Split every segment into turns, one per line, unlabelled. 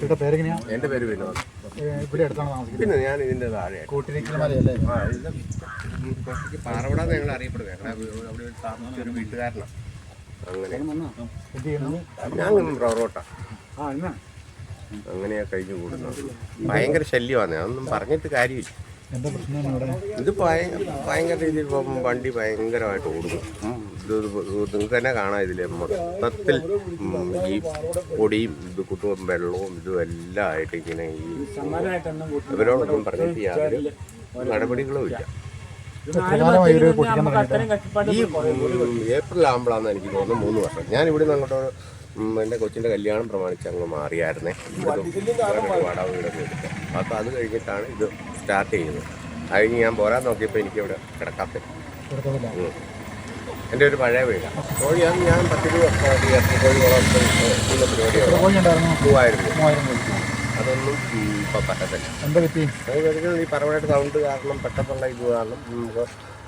ചേട്ടാ പേരെങ്ങനെയാ?
എന്റെ പേര് വിനോദ്.
ഇവിടെ അടുത്താണ് താമസിക്കുന്നത്.
പിന്നെ ഞാൻ ഇതിന്റെ താഴെ
കൂട്ടിരിക്കൽ മലയല്ലേ?
പാറവിടാന്ന് ഞങ്ങൾ അറിയപ്പെടുന്നത് ഞങ്ങളുടെ അവിടെ താമസിച്ച ഒരു വീട്ടുകാരനാണ്. അങ്ങനെ.
എന്ത് ചെയ്യുന്നു?
ഞാൻ റോട്ട
ആ എന്നാ?
അങ്ങനെയാ കഴിഞ്ഞു കൂടുന്നത്. ഭയങ്കര ശല്യമാണ്. അതൊന്നും പറഞ്ഞിട്ട് കാര്യമില്ല.
ഇവിടെ
ഇത് ഭയ- ഭയങ്കര രീതിയിൽ ഇപ്പം വണ്ടി ഭയങ്കരമായിട്ട് ഓടുന്നു. നിങ്ങൾക്ക് തന്നെ കാണാം ഇതിലെ മൊത്തത്തിൽ ഈ പൊടിയും ഇത് കുത്തും വെള്ളവും ഇതും എല്ലാം ആയിട്ട് ഇങ്ങനെ ഈ ഇവരോടൊന്നും പറഞ്ഞിട്ട് യാതൊരു നടപടികളും ഇല്ല. ഈ ഏപ്രിൽ ആകുമ്പോഴാണ് എനിക്ക് തോന്നുന്നു മൂന്ന് വർഷം. ഞാൻ ഇവിടെ നിന്ന് അങ്ങോട്ട് എന്റെ കൊച്ചിന്റെ കല്യാണം പ്രമാണിച്ച് അങ്ങ് മാറിയായിരുന്നേ. വാടക വീടൊക്കെ എടുത്ത്. അപ്പോൾ അത് കഴിഞ്ഞിട്ടാണ് ഇത് സ്റ്റാർട്ട് ചെയ്യുന്നത്. അത് കഴിഞ്ഞ് ഞാൻ പോരാൻ നോക്കിയപ്പോൾ എനിക്ക് ഇവിടെ കിടക്കാത്ത എന്റെ ഒരു പഴയ വീടാണ് കോഴിയാണ് ഞാൻ പത്ത് രൂപ കോഴി വളർത്തുന്ന പരിപാടിയാണ്.
മൂവായിരം രൂപ.
അതൊന്നും ഇപ്പം പറ്റത്തില്ല
എന്താ പറ്റി?
അത് ഈ പറവയുടെ സൗണ്ട് കാരണം പെട്ടെന്നുള്ള ഇത് കാരണം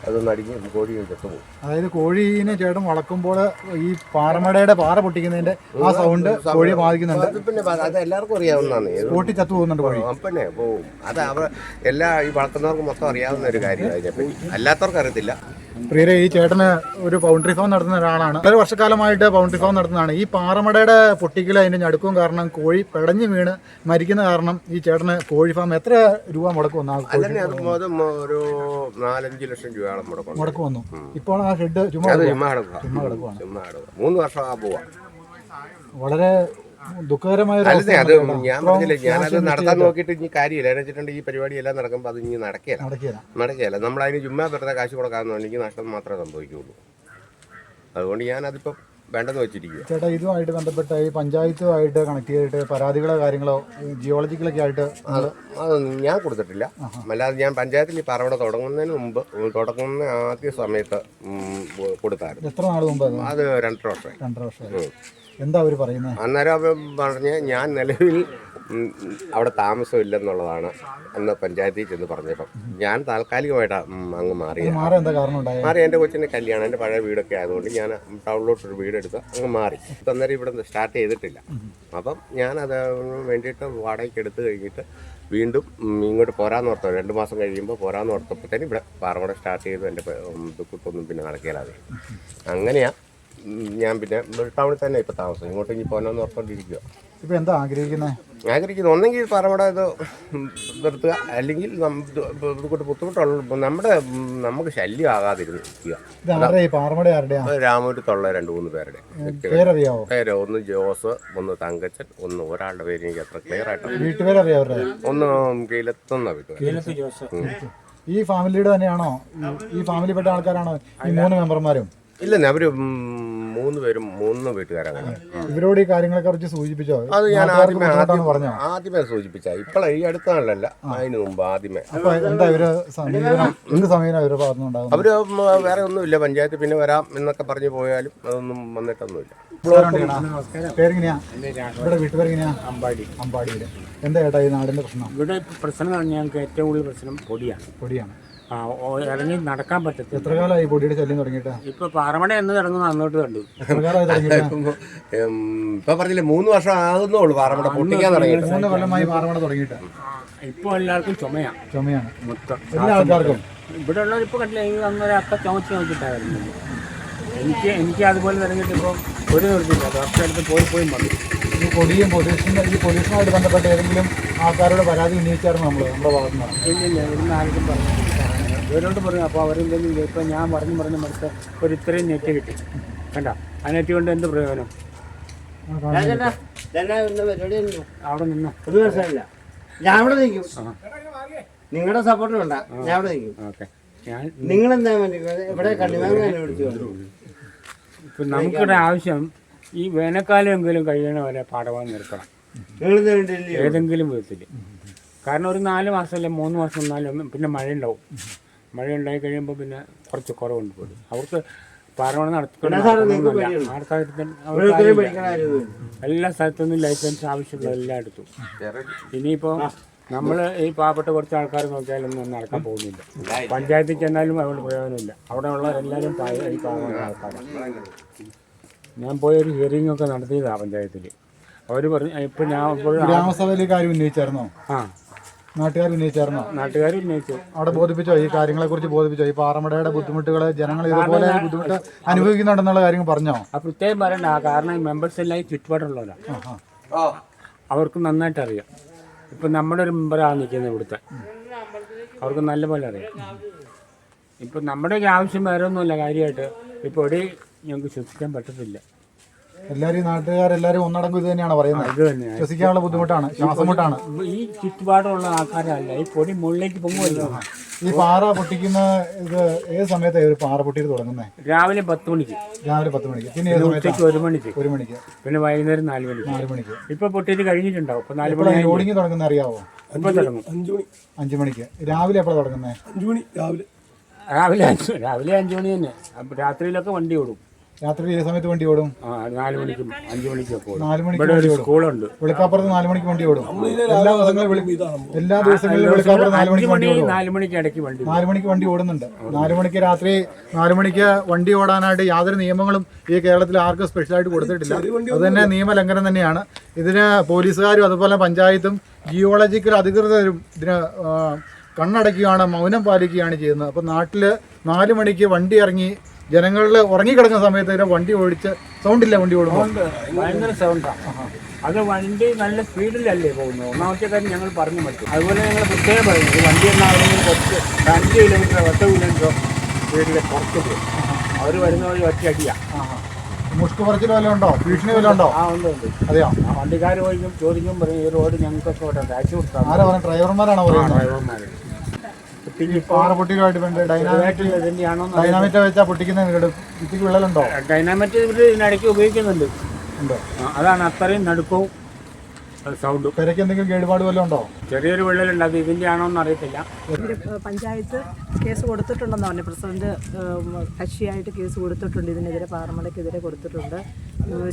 അതൊന്ന് അടിഞ്ഞ് കോഴിയും ചത്തുപോകും
അതായത് കോഴീനെ ചേട്ടൻ വളക്കുമ്പോൾ ഈ പാറമടയുടെ പാറ പൊട്ടിക്കുന്നതിന്റെ ആ സൗണ്ട് കോഴിയെ ബാധിക്കുന്നുണ്ട്.
അത് പിന്നെ അത് എല്ലാവർക്കും അറിയാവുന്നതാണ്. ഏത്
ചത്തു പോകുന്നുണ്ട് കോഴി.
ആ, പിന്നെ പോവും. അത് അവർ എല്ലാ ഈ വളർത്തുന്നവർക്ക് മൊത്തം അറിയാവുന്ന ഒരു കാര്യമാണ് അതിനെപ്പറ്റി അല്ലാത്തവർക്ക് അറിയത്തില്ല.
പ്രിയരെ ഈ ചേട്ടന് ഒരു പൗണ്ടറി ഫാം നടത്തുന്ന ഒരാളാണ്. വളരെ വർഷക്കാലമായിട്ട് പൗണ്ടറി ഫാം നടത്തുന്നതാണ്. ഈ പാറമടയുടെ പൊട്ടിക്കൽ അതിന്റെ ഞടുക്കവും കാരണം കോഴി പെടഞ്ഞു വീണ് മരിക്കുന്ന കാരണം ഈ ചേട്ടന് കോഴി ഫാം എത്ര രൂപ മുടക്കും
അല്ലെങ്കിൽ അത് മൊത്തം ഒരു നാലഞ്ച് ലക്ഷം രൂപയോളം മുടക്കം
മുടക്ക് വന്നു. ഇപ്പോൾ ആ ഷെഡ് ചുമ്മാ
അത് ചുമ്മാ കിടക്കുക
ചുമ്മാ കിടക്കുവാണ്
ചുമ്മാ കിടക്കുക മൂന്ന് വർഷം ആ പോവാ.
വളരെ ദുഃഖകരമായ ഒരു
അല്ലേ അത്
അവസ്ഥയാണ്
ഞാൻ
കേട്ടോ.
ഞാൻ
ഇത്രയും
ഞാനത് നടത്താൻ നോക്കിയിട്ട് ഇനി കാര്യമില്ല. എന്ന് വെച്ചിട്ടുണ്ടെങ്കിൽ ഈ പരിപാടി എല്ലാം നടക്കുമ്പോൾ അത് ഇനി നടക്കുകയില്ല.
നടക്കുകയില്ല.
നടക്കുകയില്ല. നമ്മൾ അതിന് ചുമ്മാ വെറുതെ കാശ് കൊടുക്കാമെന്നുണ്ടെങ്കിൽ നഷ്ടം മാത്രമേ സംഭവിക്കുകയുള്ളൂ. അതുകൊണ്ട് ഞാനതിപ്പോൾ വേണ്ടെന്ന് വെച്ചിരിക്കുക
ചേട്ടാ ഇതുമായിട്ട് ബന്ധപ്പെട്ട ഈ പഞ്ചായത്തുമായിട്ട് കണക്ട് ചെയ്തിട്ട് പരാതികളോ കാര്യങ്ങളോ ജിയോളജിക്കലൊക്കെ ആയിട്ട്
അത് അതൊന്നും ഞാൻ കൊടുത്തിട്ടില്ല. അല്ലാതെ ഞാൻ പഞ്ചായത്തിൽ ഈ പറവട തുടങ്ങുന്നതിന് മുമ്പ് തുടങ്ങുന്ന ആദ്യ സമയത്ത് ഉം, കൊടുത്തായിരുന്നു.
എത്ര നാൾ മുമ്പ് അത്?
അത് രണ്ടര വർഷം
രണ്ടര വർഷമായി. എന്താ അവർ പറയുന്നത്
അന്നേരം അവൻ പറഞ്ഞ് ഞാൻ നിലവിൽ അവിടെ താമസമില്ലെന്നുള്ളതാണ് അന്ന് പഞ്ചായത്തിൽ ചെന്ന് പറഞ്ഞപ്പം. ഞാൻ താൽക്കാലികമായിട്ടാണ് അങ്ങ്
മാറി
മാറി എന്റെ കൊച്ചിന്റെ കല്യാണം എന്റെ പഴയ വീടൊക്കെ ആയതുകൊണ്ട് ഞാൻ ടൗണിലോട്ട് ഒരു വീടെടുത്ത് അങ്ങ് മാറി. അന്നേരം ഇവിടെ സ്റ്റാർട്ട് ചെയ്തിട്ടില്ല. അപ്പം ഞാനത് വേണ്ടിയിട്ട് വാടകയ്ക്ക് എടുത്ത് കഴിഞ്ഞിട്ട് വീണ്ടും ഇങ്ങോട്ട് പോരാന്ന് ഓർത്തോ. രണ്ട് മാസം കഴിയുമ്പോൾ പോരാന്ന് ഓർത്തപ്പോഴത്തേനും ഇവിടെ പാറമട സ്റ്റാർട്ട് ചെയ്തു. എന്റെ ദുഃഖത്തൊന്നും പിന്നെ നടക്കില്ലാതെ അങ്ങനെയാ ഉം, ഞാൻ പിന്നെ ടൗണിൽ തന്നെ ഇപ്പം താമസം. ഇങ്ങോട്ട് ഇനി പോകണമെന്ന് ഓർത്തോണ്ടിരിക്കുക
ഇപ്പൊ എന്താ ആഗ്രഹിക്കുന്നത്
ആഗ്രഹിക്കുന്നത് ഒന്നെങ്കിൽ പറമ്പട ഇത് നിർത്തുക. അല്ലെങ്കിൽ ഇതുകൊണ്ട് ബുദ്ധിമുട്ടുള്ള നമ്മുടെ നമുക്ക് ശല്യം ആകാതിരിക്കുക.
രാമൂരി
തൊള്ള രാമൂരത്തുള്ള രണ്ട് മൂന്ന് പേരുടെ. പേരോ ഒന്ന് ജോസ് ഒന്ന് തങ്കച്ചൻ ഒന്ന് ഒരാളുടെ പേര് എനിക്ക് അത്ര ക്ലിയർ ആയിട്ട് ഒന്ന് കീലത്തുന്ന വീട്ടുകാർ
ഈ ഫാമിലിയുടെ തന്നെയാണോ? ഈ- ഫാമിലി ഫാമിലിപ്പെട്ട ആൾക്കാരാണോ ഈ മൂന്ന് മെമ്പർമാരും?
ഇല്ല അവർ മൂന്ന് പേരും മൂന്ന് വീട്ടുകാരാണ്
ഇവരോട് ഈ കാര്യങ്ങളെ കുറിച്ച് സൂചിപ്പിച്ചോ?
അത് ഞാൻ ആദ്യമേ ആദ്യം
പറഞ്ഞോ?
ആദ്യമേ സൂചിപ്പിച്ച ഇപ്പോഴേ ഈ അടുത്ത നാളിലല്ല അതിന് മുമ്പ് ആദ്യമേ.
എന്താ ഇവർ സമീപനം? എന്ത് സമീപനം ഇവരുടെ ഭാഗത്തുനിന്നുണ്ടാകുന്നത്
അവർ ഉം, വേറെ ഒന്നുമില്ല. പഞ്ചായത്ത് പിന്നെ വരാം എന്നൊക്കെ പറഞ്ഞു പോയാലും അതൊന്നും വന്നിട്ടൊന്നുമില്ല.
അമ്പാടി.
അമ്പാടിയിൽ. എന്താ ഏട്ടാ ഈ നാടിന്റെ പ്രശ്നം?
ഇവിടെ പ്രശ്നം ഞങ്ങൾക്ക് ഏറ്റവും കൂടുതൽ പ്രശ്നം പൊടിയാണ്.
പൊടിയാണ്.
ആ, ഇറങ്ങി നടക്കാൻ പറ്റത്തില്ല.
എത്ര കാലമായി പൊടിയുടെ ശല്യം തുടങ്ങിയിട്ട്?
ഇപ്പൊ പാറമട എന്ന് തുടങ്ങുന്ന അന്നോട്ട് കണ്ടു.
എത്ര കാലമായി തുടങ്ങിയിട്ട്?
ഉം, ഇപ്പൊ പറഞ്ഞില്ലേ മൂന്ന് വർഷം ആകുന്നുള്ളൂ പാറമട പൊട്ടിക്കാൻ തുടങ്ങിയിട്ട്.
മൂന്ന് കൊല്ലമായി പാറമട തുടങ്ങിയിട്ട്.
ഇപ്പൊ എല്ലാവർക്കും ചുമയാ.
ചുമയാണ്.
മൊത്തം.
എല്ലാ ആൾക്കാർക്കും?
ഇവിടെ ഉള്ളവർ ഇപ്പൊ കണ്ടില്ല ഈ അന്നൊരൊക്കെ ചുമച്ച് നോക്കിയിട്ടായിരുന്നു എനിക്ക് എനിക്ക് അതുപോലെ തുടങ്ങിയിട്ട് ഇപ്പോൾ ഒരു നിർത്തിയില്ല. ഡോക്ടറെ അടുത്ത് പോയി പോയി മതി.
ഈ പൊടിയും പൊലീസും ഈ പൊല്യൂഷനുമായിട്ട് ബന്ധപ്പെട്ട് ഏതെങ്കിലും ആൾക്കാരോട് പരാതി ഉന്നയിച്ചായിരുന്നു നമ്മൾ നമ്മുടെ ഭാഗത്തുനിന്ന്
ഇല്ലില്ല ഇവിടുന്ന് ആർക്കും പറഞ്ഞു ഇവരോട് പറഞ്ഞു അപ്പോൾ അവരെന്തെങ്കിലും ഇപ്പം ഞാൻ പറഞ്ഞു പറഞ്ഞ് മടുത്ത് ഒരു ഇത്രയും നെറ്റ് കിട്ടി. കണ്ട? ആ നെറ്റ് കൊണ്ട് എന്ത് പ്രയോജനം? അവിടെ നിന്ന്.
ഒരു ദിവസമല്ല. ഞാൻ അവിടെ നിൽക്കും. നിങ്ങളുടെ സപ്പോർട്ട് വേണ്ട ഞാൻ അവിടെ നിൽക്കും.
ഓക്കെ.
നിങ്ങൾ എന്താ വേണ്ടി ഇവിടെ.
ഇപ്പം നമുക്കിവിടെ ആവശ്യം ഈ വേനൽക്കാലം എങ്കിലും കഴിയണ വരെ പാടവാൻ നിർത്തണം. ഏതെങ്കിലും വിധത്തിൽ കാരണം ഒരു നാല് മാസമല്ല മൂന്ന് മാസം നാലും പിന്നെ മഴ ഉണ്ടാവും മഴ ഉണ്ടായി കഴിയുമ്പോൾ പിന്നെ കുറച്ച് കുറവുണ്ട് പോലും. അവർക്ക് പാറവണ
നടത്തുന്നില്ല
എല്ലാ സ്ഥലത്തുനിന്നും ലൈസൻസ് ആവശ്യമുള്ള എല്ലാം എടുത്തു. ഇനിയിപ്പോൾ നമ്മൾ ഈ പാവപ്പെട്ട കുറച്ച് ആൾക്കാർ നോക്കിയാലൊന്നും ഒന്നും നടക്കാൻ പോകുന്നില്ല. പഞ്ചായത്തിൽ ചെന്നാലും അവിടെ പ്രയോജനമില്ല. അവിടെ ഉള്ള എല്ലാവരും ഈ പാവപ്പെട്ട ആൾക്കാരാണ് ഞാൻ പോയൊരു ഹിയറിംഗ് ഒക്കെ നടത്തിയതാണ് പഞ്ചായത്തിൽ അവർ പറഞ്ഞു ഇപ്പം ഞാൻ ഗ്രാമസഭയിലെ
ഗ്രാമസഭയിൽ കാര്യം ഉന്നയിച്ചായിരുന്നോ?
ആ.
നാട്ടുകാർ ഉന്നയിച്ചായിരുന്നോ?
നാട്ടുകാർ ഉന്നയിച്ചു.
അവിടെ ബോധിപ്പിച്ചോ? ഈ കാര്യങ്ങളെ കുറിച്ച് ബോധിപ്പിച്ചോ? ഈ പാറമടയുടെ ബുദ്ധിമുട്ടുകളെ ജനങ്ങൾ ഇതുപോലെ ബുദ്ധിമുട്ട് അനുഭവിക്കുന്നുണ്ടെന്നുള്ള കാര്യം പറഞ്ഞോ?
പ്രത്യേകം പറയണ്ട. കാരണം മെമ്പേഴ്സ് എല്ലാം ചുറ്റുപാടുള്ളവരാണ്. അവർക്ക് നന്നായിട്ട് അറിയാം ഇപ്പം നമ്മുടെ ഒരു മെമ്പറാണ് നിൽക്കുന്നത് ഇവിടുത്തെ. അവർക്ക് നല്ലപോലെ അറിയാം. ഇപ്പം നമ്മുടെ ഒരു ആവശ്യം വേറെ ഒന്നുമില്ല കാര്യമായിട്ട്. ഇപ്പോൾ ഇവിടെ ഞങ്ങൾക്ക് ശ്വസിക്കാൻ പറ്റത്തില്ല.
എല്ലാരും നാട്ടുകാരെല്ലാരും ഒന്നടങ്കം ഇത് തന്നെയാണ് പറയുന്നത്. ശ്വസിക്കാനുള്ള ബുദ്ധിമുട്ടാണ് ശ്വാസമുട്ടാണ്
ഈ ചുറ്റുപാടുള്ള ആൾക്കാരല്ല ഈ പൊടി മുകളിലേക്ക് പൊങ്ങുമല്ലോ.
ഈ പാറ പൊട്ടിക്കുന്ന ഇത് ഏത് സമയത്താണ് ഒരു പാറ പൊട്ടിയിട്ട് തുടങ്ങുന്നത്
രാവിലെ പത്ത് മണിക്ക്.
രാവിലെ പത്ത് മണിക്ക്. പിന്നെ ഏത് സമയത്ത്?
ഒരു മണിക്ക്.
ഒരു മണിക്ക്.
പിന്നെ വൈകുന്നേരം നാല് മണിക്ക്.
നാല് മണിക്ക്.
ഇപ്പൊ പൊട്ടിട്ട് കഴിഞ്ഞിട്ടുണ്ടാവും. ഇപ്പൊ നാല് മണി
ലോഡിങ് തുടങ്ങുന്ന അറിയാവോ? അഞ്ചു മണിക്ക്. രാവിലെ എപ്പോഴാണ് തുടങ്ങുന്നത്
രാവിലെ. അഞ്ച് രാവിലെ അഞ്ചു മണി തന്നെ. രാത്രിയിലൊക്കെ വണ്ടി ഓടും.
രാത്രി ഏത് സമയത്ത് വണ്ടി ഓടും?
ആ നാല് മണിക്കും അഞ്ചു മണിക്കും ഒക്കെ ഓടും.
നാല് മണിക്ക്
ഇവിടെ
വണ്ടി
ഒരു
ഓടും.
സ്കൂളുണ്ട്
വെളുക്കാപ്പുറത്ത് നാല് മണിക്ക് വണ്ടി ഓടും. എല്ലാ ദിവസങ്ങളും വെളു- എല്ലാ ദിവസങ്ങളിലും വെളുക്കാപ്പുറത്ത് നാല് മണിക്ക് വണ്ടി ഓടും.
നാല് മണിക്ക് ഇടയ്ക്ക് വണ്ടി
നാല് മണിക്ക് വണ്ടി ഓടുന്നുണ്ട്. നാല് മണിക്ക് രാത്രി നാല് മണിക്ക് വണ്ടി ഓടാനായിട്ട് യാതൊരു നിയമങ്ങളും ഈ കേരളത്തിൽ ആർക്കും സ്പെഷ്യലായിട്ട് കൊടുത്തിട്ടില്ല. അത് തന്നെ നിയമലംഘനം തന്നെയാണ്. ഇതിന് പോലീസുകാരും അതുപോലെ പഞ്ചായത്തും ജിയോളജിക്കൽ അധികൃതരും ഇതിന് ആ, കണ്ണടയ്ക്കുകയാണ് മൗനം പാലിക്കുകയാണ് ചെയ്യുന്നത്. അപ്പം നാട്ടിൽ നാല് മണിക്ക് വണ്ടി ഇറങ്ങി ജനങ്ങളിൽ ഉറങ്ങിക്കിടക്കുന്ന സമയത്ത് വരെ വണ്ടി ഓടിച്ച് സൗണ്ടില്ല വണ്ടി
ഓടുന്നു. ഭയങ്കര സൗണ്ടാണ് അത് വണ്ടി നല്ല സ്പീഡിലല്ലേ പോകുന്നത്. ഒന്നാമത്തെ കാര്യം ഞങ്ങൾ പറഞ്ഞു പറ്റും അതുപോലെ ഞങ്ങൾ പ്രത്യേകം പറയുന്നത് വണ്ടി എന്നാണെങ്കിൽ കുറച്ച് അഞ്ച് കിലോമീറ്റർ പത്ത് കിലോമീറ്റർ സ്പീഡിൽ പുറത്ത് പോകും അവർ വരുന്ന വഴി ഒറ്റ അടിയാ.
മുഷ്ക് പറച്ചിൽ വല്ലതും ഉണ്ടോ? ഭീഷണി വല്ലതും ഉണ്ടോ?
ആ ഉണ്ട് ഉണ്ട്.
അതെയോ?
ആ വണ്ടിക്കാർ പോയിക്കും ചോദിക്കും പറയും ഈ റോഡ് ഞങ്ങൾക്കൊക്കെ ടാക്സി കൊടുത്താൽ
ആരാ പറഞ്ഞ? ഡ്രൈവർമാരാണോ പറയുന്നത്
ഡ്രൈവർമാർ പിന്നെ
പാറ പൊട്ടിയുമായിട്ട് വേണ്ട ഡൈനാമിക്
ഇതിന്റെയാണോ
ഡൈനാമിറ്റ വെച്ചാൽ പൊട്ടിക്കുന്ന വിള്ളലുണ്ടോ?
ഡൈനാമറ്റ് ഇവർ ഇതിനിടയ്ക്ക് ഉപയോഗിക്കുന്നുണ്ട്.
ഉണ്ടോ?
അതാണ് അത്രയും നടുക്കവും സൗണ്ടും
പെരയ്ക്ക് എന്തെങ്കിലും കേടുപാട് വല്ലതും ഉണ്ടോ?
ചെറിയൊരു വിള്ളലുണ്ട്. അത് ഇതിന്റെ ആണോ എന്ന് അറിയത്തില്ല.
പഞ്ചായത്ത് കേസ് കൊടുത്തിട്ടുണ്ടെന്ന് പറഞ്ഞു. പ്രസിഡന്റ് കക്ഷിയായിട്ട് കേസ് കൊടുത്തിട്ടുണ്ട്. ഇതിനെതിരെ പാറമടയ്ക്കെതിരെ കൊടുത്തിട്ടുണ്ട്.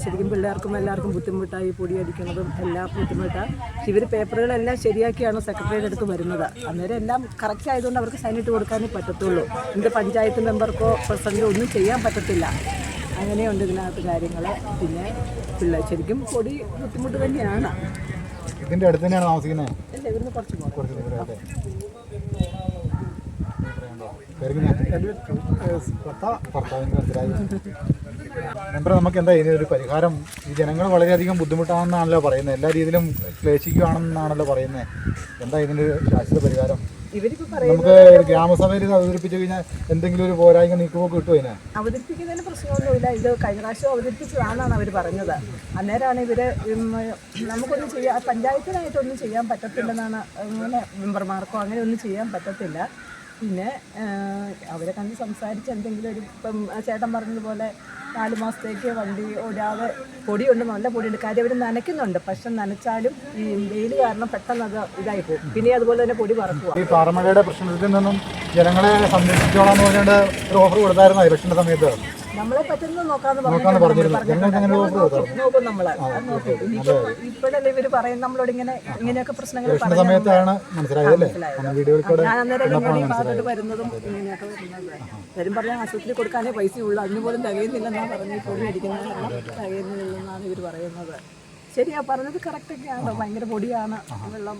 ശരിക്കും പിള്ളേർക്കും എല്ലാവർക്കും ബുദ്ധിമുട്ടായി പൊടി പൊടിയടിക്കുന്നതും എല്ലാം ബുദ്ധിമുട്ടാണ് ഇവർ പേപ്പറുകളെല്ലാം ശരിയാക്കിയാണ് സെക്രട്ടറിയുടെ അടുത്ത് വരുന്നത്. അന്നേരം എല്ലാം കറക്റ്റ് ആയതുകൊണ്ട് അവർക്ക് സൈനിട്ട് കൊടുക്കാനേ പറ്റത്തുള്ളൂ. എന്ത് പഞ്ചായത്ത് മെമ്പർക്കോ പ്രസിഡന്റോ ഒന്നും ചെയ്യാൻ പറ്റത്തില്ല. അങ്ങനെയുണ്ട് ഇതിനകത്ത് കാര്യങ്ങൾ. പിന്നെ പിള്ളേർ ശരിക്കും പൊടി ബുദ്ധിമുട്ട് തന്നെയാണ്.
ഇതിന്റെ അടുത്ത് തന്നെയാണ് താമസിക്കുന്നത്
അല്ല ഇവിടുന്ന് കുറച്ച്
കുറച്ച് മെമ്പർ നമുക്ക് എന്താ ഇതിനൊരു പരിഹാരം? ഈ ജനങ്ങൾ വളരെയധികം ബുദ്ധിമുട്ടാണെന്നാണല്ലോ പറയുന്നത്. എല്ലാ രീതിയിലും ക്ലേശിക്കുകയാണെന്നാണല്ലോ പറയുന്നത്. എന്താ ഇതിന്റെ ഒരു ശാശ്വത പരിഹാരം? നമുക്ക് ഗ്രാമസഭയിൽ അവതരിപ്പിച്ചു കഴിഞ്ഞാൽ എന്തെങ്കിലും ഒരു പോരായ്മ നീക്കുമോ കിട്ടുമോ ഇതിന്?
അവതരിപ്പിക്കുന്നതിന് പ്രശ്നമൊന്നുമില്ല. ഇത് കഴിഞ്ഞ പ്രാവശ്യം അവതരിപ്പിച്ചതാണെന്നാണ് അവർ പറഞ്ഞത്. അന്നേരമാണ് ഇവർ നമുക്കൊന്നും ചെയ്യാൻ പഞ്ചായത്തിനായിട്ടൊന്നും ചെയ്യാൻ പറ്റത്തില്ലെന്നാണ് അങ്ങനെ മെമ്പർമാർക്കോ അങ്ങനെ ഒന്നും ചെയ്യാൻ പറ്റത്തില്ല. പിന്നെ അവരെ കണ്ട് സംസാരിച്ച് എന്തെങ്കിലും ഒരു ഇപ്പം ചേട്ടൻ പറഞ്ഞതുപോലെ നാല് മാസത്തേക്ക് വണ്ടി ഓടാതെ പൊടിയുണ്ട് നല്ല പൊടിയുണ്ട്. കാര്യം അവർ നനയ്ക്കുന്നുണ്ട്. പക്ഷെ നനച്ചാലും ഈ വെയിൽ കാരണം പെട്ടെന്ന് അത് ഇതായി പോകും. പിന്നെ അതുപോലെ തന്നെ പൊടി പറക്കുക
ഈ പാറമഴയുടെ പ്രശ്നത്തിൽ നിന്നും ജനങ്ങളെ സംരക്ഷിച്ചോളാം എന്ന് പറഞ്ഞുകൊണ്ട് ഒരു ഓഫർ കൊടുത്തായിരുന്നു ഇലക്ഷന്റെ സമയത്ത്?
നമ്മളെ പറ്റുന്നത് നോക്കാന്ന് നോക്കും നമ്മൾ ഇപ്പോഴല്ലേ ഇവർ പറയും നമ്മളോട് ഇങ്ങനെ ഇങ്ങനെയൊക്കെ പ്രശ്നങ്ങൾ ഞാൻ അന്നേരം ഈ വരുന്നതും ഇങ്ങനെയൊക്കെ വരുന്നത്. വരും പറഞ്ഞാൽ ആശുപത്രി കൊടുക്കാനേ പൈസ ഉള്ളൂ. അതിന് പോലും പറഞ്ഞ് പൊടി അടിക്കുന്നത് തികയുന്നില്ലെന്നാണ് ഇവർ പറയുന്നത്. ശരിയാ പറഞ്ഞത് കറക്റ്റൊക്കെയാണ് ഭയങ്കര പൊടിയാണ്. വെള്ളം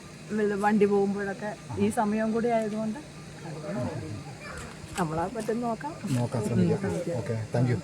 വണ്ടി പോകുമ്പോഴൊക്കെ ഈ സമയം കൂടി ആയതുകൊണ്ട് നമ്മളാ പറ്റും നോക്കാം.
നോക്കാം ശ്രമിക്കാം ഓക്കെ താങ്ക് യു